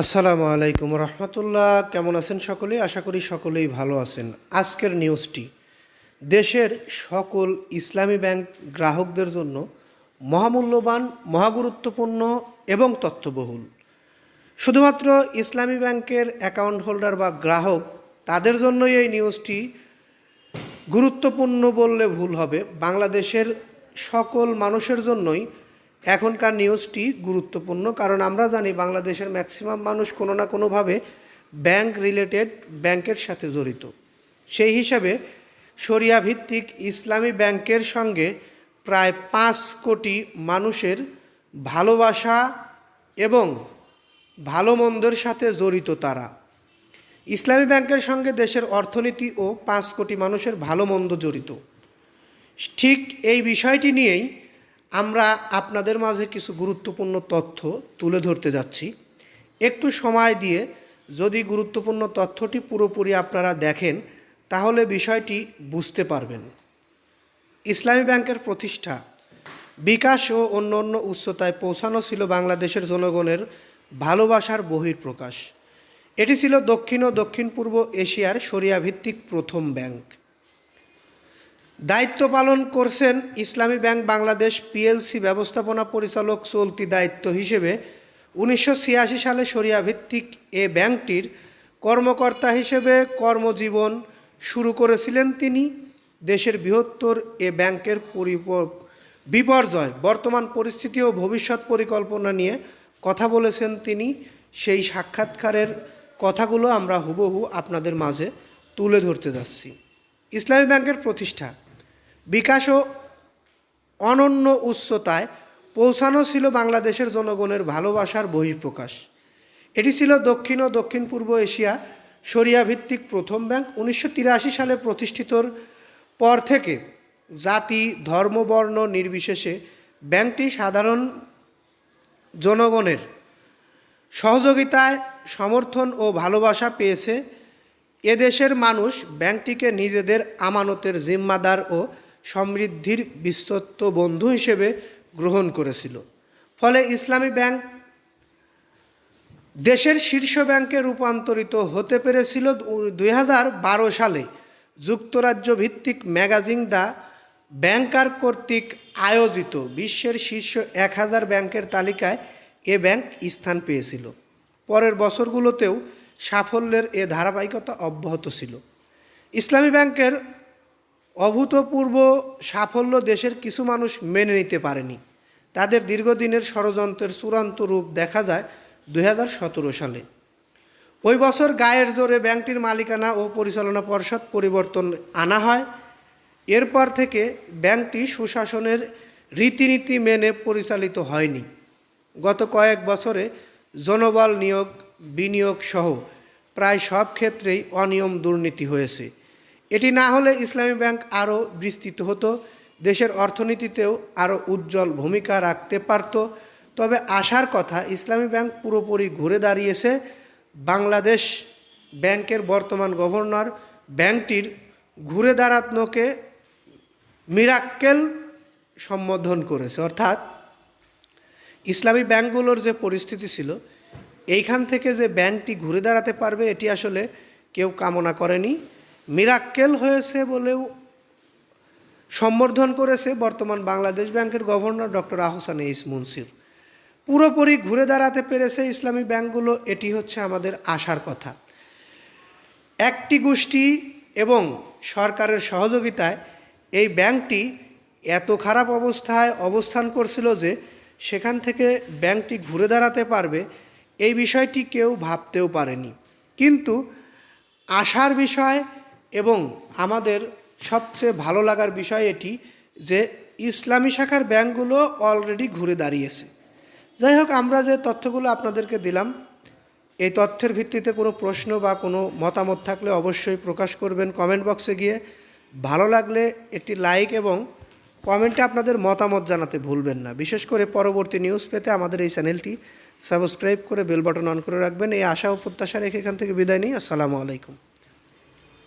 আসসালামু আলাইকুম রহমতুল্লাহ। কেমন আছেন সকলেই আশা করি সকলেই ভালো আছেন। আজকের নিউজটি দেশের সকল ইসলামী ব্যাংক গ্রাহকদের জন্য মহামূল্যবান, মহাগুরুত্বপূর্ণ এবং তথ্যবহুল। শুধুমাত্র ইসলামী ব্যাংকের অ্যাকাউন্ট হোল্ডার বা গ্রাহক, তাদের জন্যই এই নিউজটি গুরুত্বপূর্ণ বললে ভুল হবে। বাংলাদেশের সকল মানুষের জন্যই এখনকার নিউজটি গুরুত্বপূর্ণ, কারণ আমরা জানি বাংলাদেশের ম্যাক্সিমাম মানুষ কোনো না কোনোভাবে ব্যাংক রিলেটেড ব্যাংকের সাথে জড়িত। সেই হিসাবে শরিয়া ভিত্তিক ইসলামী ব্যাংকের সঙ্গে প্রায় পাঁচ কোটি মানুষের ভালোবাসা এবং ভালো মন্দের সাথে জড়িত তারা। ইসলামী ব্যাংকের সঙ্গে দেশের অর্থনীতি ও পাঁচ কোটি মানুষের ভালো মন্দ জড়িত। ঠিক এই বিষয়টি নিয়েই আমরা আপনাদের মাঝে কিছু গুরুত্বপূর্ণ তথ্য তুলে ধরতে যাচ্ছি। একটু সময় দিয়ে যদি গুরুত্বপূর্ণ তথ্যটি পুরোপুরি আপনারা দেখেন, তাহলে বিষয়টি বুঝতে পারবেন। ইসলামী ব্যাংকের প্রতিষ্ঠা বিকাশ ও অন্য অন্য উচ্চতায় পৌঁছানো ছিল বাংলাদেশের জনগণের ভালোবাসার বহির্প্রকাশ এটি ছিল দক্ষিণ ও দক্ষিণ পূর্ব এশিয়ার শরিয়া ভিত্তিক প্রথম ব্যাংক। দায়িত্ব পালন করছেন ইসলামী ব্যাংক বাংলাদেশ পিএলসি ব্যবস্থাপনা পরিচালক চলতি দায়িত্ব হিসেবে। উনিশশো ছিয়াশি সালে শরিয়া ভিত্তিক এ ব্যাংকটির কর্মকর্তা হিসেবে কর্মজীবন শুরু করেছিলেন তিনি। দেশের বৃহত্তর এ ব্যাংকের বিপর্যয়, বর্তমান পরিস্থিতি ও ভবিষ্যৎ পরিকল্পনা নিয়ে কথা বলেছেন তিনি। সেই সাক্ষাৎকারের কথাগুলো আমরা হুবহু আপনাদের মাঝে তুলে ধরতে যাচ্ছি। ইসলামী ব্যাংকের প্রতিষ্ঠা। বিকাশ ও অনন্য উচ্চতায় পৌঁছানো ছিল বাংলাদেশের জনগণের ভালোবাসার বহিঃপ্রকাশ। এটি ছিল দক্ষিণ ও দক্ষিণ পূর্ব এশিয়া শরিয়া ভিত্তিক প্রথম ব্যাংক উনিশশো তিরাশি সালে প্রতিষ্ঠিতর পর থেকে জাতি, ধর্ম, বর্ণ নির্বিশেষে ব্যাংকটি সাধারণ জনগণের সহযোগিতায় সমর্থন ও ভালোবাসা পেয়েছে। এদেশের মানুষ ব্যাংকটিকে নিজেদের আমানতের জিম্মাদার ও সমৃদ্ধির বিস্তৃত বন্ধু হিসেবে গ্রহণ করেছিল। ফলে ইসলামী ব্যাংক দেশের শীর্ষ ব্যাংকে রূপান্তরিত হতে পেরেছিল দুই হাজার বারো সালে। যুক্তরাজ্য ভিত্তিক ম্যাগাজিন দ্য ব্যাংকার কর্তৃক আয়োজিত বিশ্বের শীর্ষ এক হাজার ব্যাংকের তালিকায় এ ব্যাংক স্থান পেয়েছিল। পরের বছরগুলোতেও সাফল্যের এ ধারাবাহিকতা অব্যাহত ছিল। ইসলামী ব্যাংকের অভূতপূর্ব সাফল্য দেশের কিছু মানুষ মেনে নিতে পারেনি। তাদের দীর্ঘদিনের ষড়যন্ত্রের চূড়ান্ত রূপ দেখা যায় দু হাজার সতেরো সালে। ওই বছর গায়ের জোরে ব্যাংকটির মালিকানা ও পরিচালনা পর্ষদ পরিবর্তন আনা হয়। এরপর থেকে ব্যাংকটি সুশাসনের রীতিনীতি মেনে পরিচালিত হয়নি। গত কয়েক বছরে জনবল নিয়োগ, বিনিয়োগ সহ প্রায় সব ক্ষেত্রেই অনিয়ম দুর্নীতি হয়েছে। এটি না হলে ইসলামী ব্যাংক আরও বিস্তৃত হতো, দেশের অর্থনীতিতেও আরও উজ্জ্বল ভূমিকা রাখতে পারত। তবে আশার কথা, ইসলামী ব্যাংক পুরোপুরি ঘুরে দাঁড়িয়েছে। বাংলাদেশ ব্যাংকের বর্তমান গভর্নর ব্যাংকটির ঘুরে দাঁড়ানোকে মিরাক্কেল সম্বোধন করেছে। অর্থাৎ, ইসলামী ব্যাংকগুলোর যে পরিস্থিতি ছিল, এইখান থেকে যে ব্যাংকটি ঘুরে দাঁড়াতে পারবে, এটি আসলে কেউ কামনা করেনি। মিরাক্কেল হয়েছে বলেও সম্বর্ধন করেছে বর্তমান বাংলাদেশ ব্যাংকের গভর্নর ডক্টর আহসান ইস মুন্সির। পুরোপুরি ঘুরে দাঁড়াতে পেরেছে ইসলামী ব্যাংকগুলো, এটি হচ্ছে আমাদের আশার কথা। একটি গোষ্ঠী এবং সরকারের সহযোগিতায় এই ব্যাংকটি এত খারাপ অবস্থায় অবস্থান করছিল যে সেখান থেকে ব্যাংকটি ঘুরে দাঁড়াতে পারবে, এই বিষয়টি কেউ ভাবতেও পারেনি। কিন্তু আশার বিষয় এবং আমাদের সবচেয়ে ভালো লাগার বিষয় এটি যে ইসলামী শাখার ব্যাংকগুলো অলরেডি ঘুরে দাঁড়িয়েছে। যাই হোক, আমরা যে তথ্যগুলো আপনাদেরকে দিলাম, এই তথ্যের ভিত্তিতে কোনো প্রশ্ন বা কোনো মতামত থাকলে অবশ্যই প্রকাশ করবেন কমেন্ট বক্সে গিয়ে। ভালো লাগলে একটি লাইক এবং কমেন্টে আপনাদের মতামত জানাতে ভুলবেন না। বিশেষ করে পরবর্তী নিউজ পেতে আমাদের এই চ্যানেলটি সাবস্ক্রাইব করে বেল বাটন অন করে রাখবেন। এই আশা ও প্রত্যাশা রেখে এখান থেকে বিদায় নিই। আসসালামু আলাইকুম।